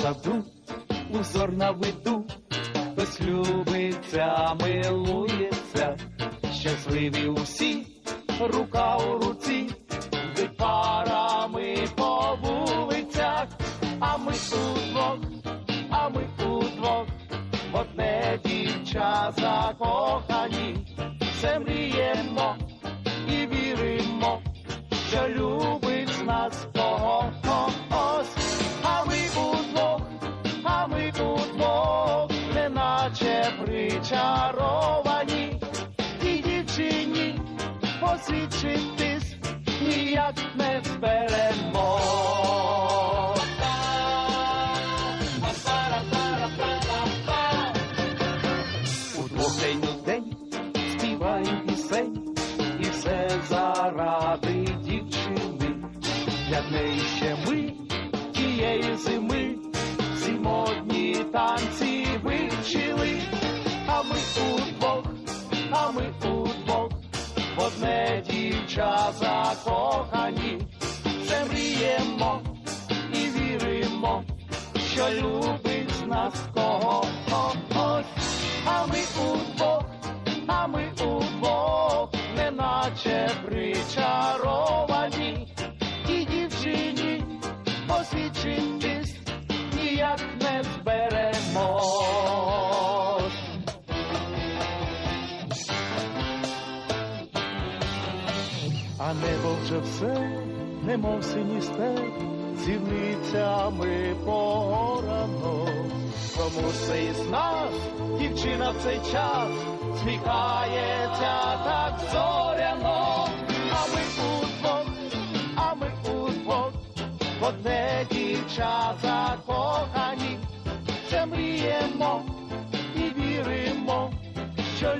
Саду, узор на виду, хтось любиться, милує щасливі усі, рука у руці, йдуть парами по вулицях, а ми удвох, а ми удвох, в одне дівча закохані, все мріємо і віримо, що любить нас когось, а ми удвох, а ми удвох, неначе причаровані, посвідчитись ніяк не зберемо. Удвох день у день співаємо пісень, і все заради дівчини. Для неї ще ми тієї зими, всі модні танці вивчили, а ми удвох, а ми в одне дівча закохані, все мріємо і віримо, що любить нас когось, а ми удвох, а ми удвох, неначе причаровані, і дівчині посвідчитись А небо вже все, немов синій степ, зірницями порано. Тому це із нас, дівчина в цей час, сміхається так зоряно, а ми удвох, а ми удвох, в одне дівча закохані, все мріємо і віримо, що